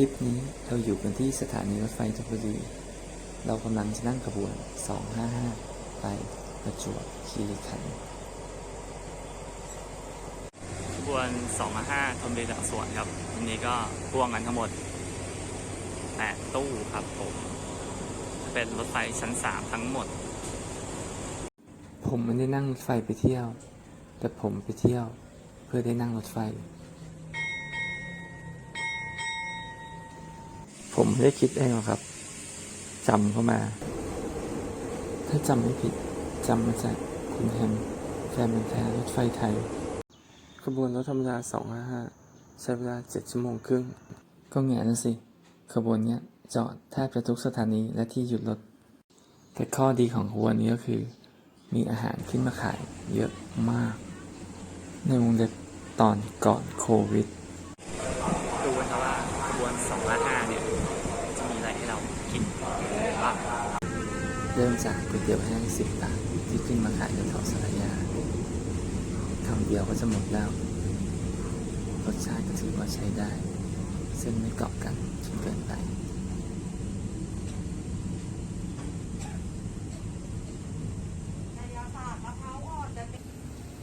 ลิปนี้เราอยู่กันที่สถานีรถไฟธนบุรี เรากำลังจะนั่งขบวน 255 ไปประจวบคีรีขันธ์ขบวน 255ธนบุรีหลังสวนครับวันนี้ก็พ่วงกันทั้งหมด 8 ตู้ครับผม เป็นรถไฟชั้น 3 ทั้งหมด ผมไม่ได้นั่งรถไฟไปเที่ยว แต่ผมไปเที่ยวเพื่อได้นั่งรถไฟ ผมไม่ได้คิดเองหรอกครับจำเข้ามา ถ้าจำไม่ผิดจำมาจากคุณแฮมแฟนเป็นแท้รถไฟไทย ขบวนรถธรรมดา 255 ใช้เวลา 7 ชั่วโมงครึ่ง ก็แง่นะสิ ขบวนเนี้ยจอดแทบจะทุกสถานีและที่หยุดรถ แต่ข้อดีของขบวนนี้ก็คือ มีอาหารขึ้นมาขายเยอะมาก ในวงเล็บตอนก่อนโควิดกันครับว่าขบวน255เนี่ย จะมีอะไรให้เรากินบ้าง เริ่มจากก๋วยเตี๋ยวแห้งสิบบาทที่ขึ้นมาขายในแถวสารยาคำเดียวก็จะหมดแล้ว รสชาติก็ถือว่าใช้ได้ เส้นไม่เกาะกันจนเกินไป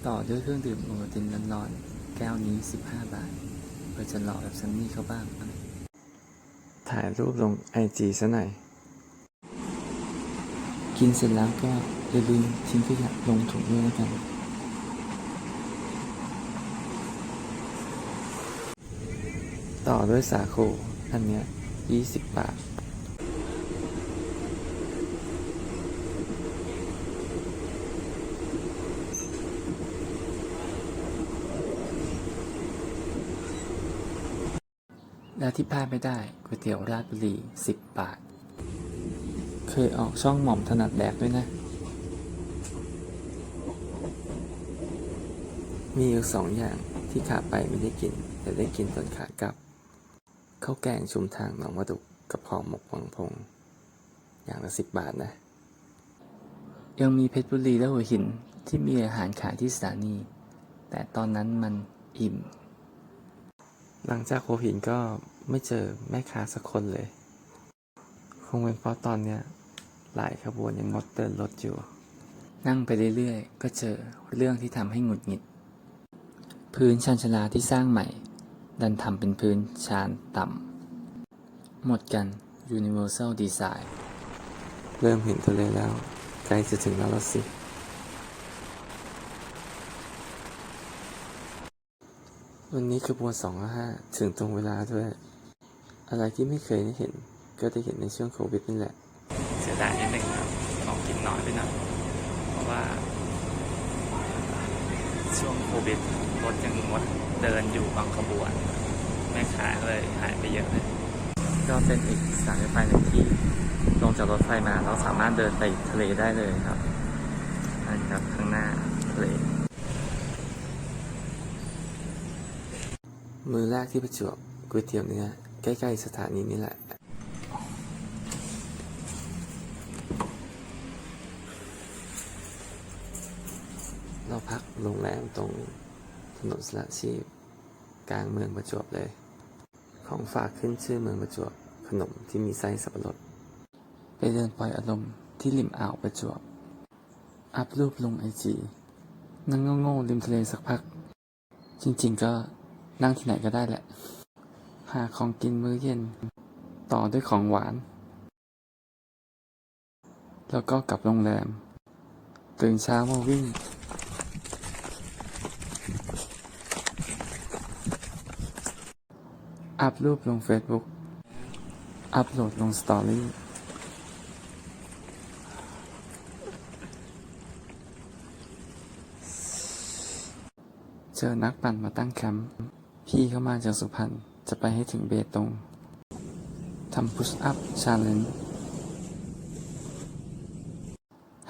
ต่อด้วยเครื่องดื่มโอวัลตินร้อนๆ แก้วนี้ 15 บาทเพื่อจะหล่อแบบซันนี่เขาบ้าง ถ่ายรูปลงไอจีซะหน่อย กินเสร็จแล้วก็อย่าลืมทิ้งขยะลงถุงด้วยแล้วกันต่อด้วยสาคูอันเนี้ย20บบาท แล้วที่พลาดไม่ได้ก๋วยเตี๋ยวราชบุรี10บาท เคยออกช่องหม่อมถนัดแดกด้วยนะ มีอยู่สองอย่างที่ขาไปไม่ได้กิน แต่ได้กินตอนขากลับข้าวแกงชุมทางหนองวัดุกกับห่อหมกวังพง อย่างละสิบบาทนะ ยังมีเพชรบุรีและหัวหินที่มีอาหารขายที่สถานี แต่ตอนนั้นมันอิ่ม หลังจากหัวหินก็ไม่เจอแม่ค้าสักคนเลย คงเป็นเพราะตอนเนี้ย หลายขบวนยังงดเดินรถอยู่ นั่งไปเรื่อยๆ ก็เจอเรื่องที่ทำให้หงุดหงิด พื้นชันชาลาที่สร้างใหม่ ดันทำเป็นพื้นชานต่ำ หมดกัน Universal Design เริ่มเห็นทะเลแล้ว ใกล้จะถึงแล้วละสิ วันนี้ขบวน255ถึงตรงเวลาด้วย อะไรที่ไม่เคยได้เห็นก็ได้เห็นในช่วงโควิดนี่แหละ เสียดายนิดนึงครับของกินน้อยไปหน่อยเพราะว่า ช่วงโควิดรถยังงดเดินอยู่บางขบวนแม่ค้าเลยหายไปเยอะเลย ก็เป็นอีกสถานรถไฟหนึ่งที่ลงจากรถไฟมาเราสามารถเดินไปทะเลได้เลยครับนั่นครับข้างหน้าทะเลมือแรกที่ประจวบก๋วยเตี๋ยวเนื้อใกล้ ๆ สถานีนี่แหละ เรา พักโรงแรมตรงถนนสระชีพ กลางเมืองประจวบเลย ของฝากขึ้นชื่อเมืองประจวบ ขนมที่มีไส้สับปะรด ไปเดินปล่อยอารมณ์ที่ริมอ่าวประจวบ อัพรูปลงไอจีนั่งโง่ๆริมทะเลสักพัก จริงๆก็นั่งที่ไหนก็ได้แหละ หาของกินมื้อเย็น ต่อด้วยของหวาน แล้วก็กลับโรงแรม ตื่นเช้ามาวิ่ง อัพรูปลง Facebook อัพโหลดลงสตอรี่เจอนักปั่นมาตั้งแคมป์พี่เข้ามาจากสุพรรณจะไปให้ถึงเบตงทำพุชอัพชาเลนจ์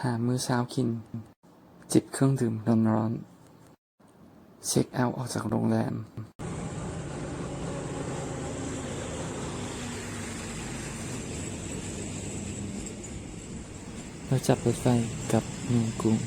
หามื้อเช้ากิน จิบเครื่องดื่มร้อนๆเช็คเอาท์ออกจากโรงแรม เราจับรถไฟกับเมืองกรุง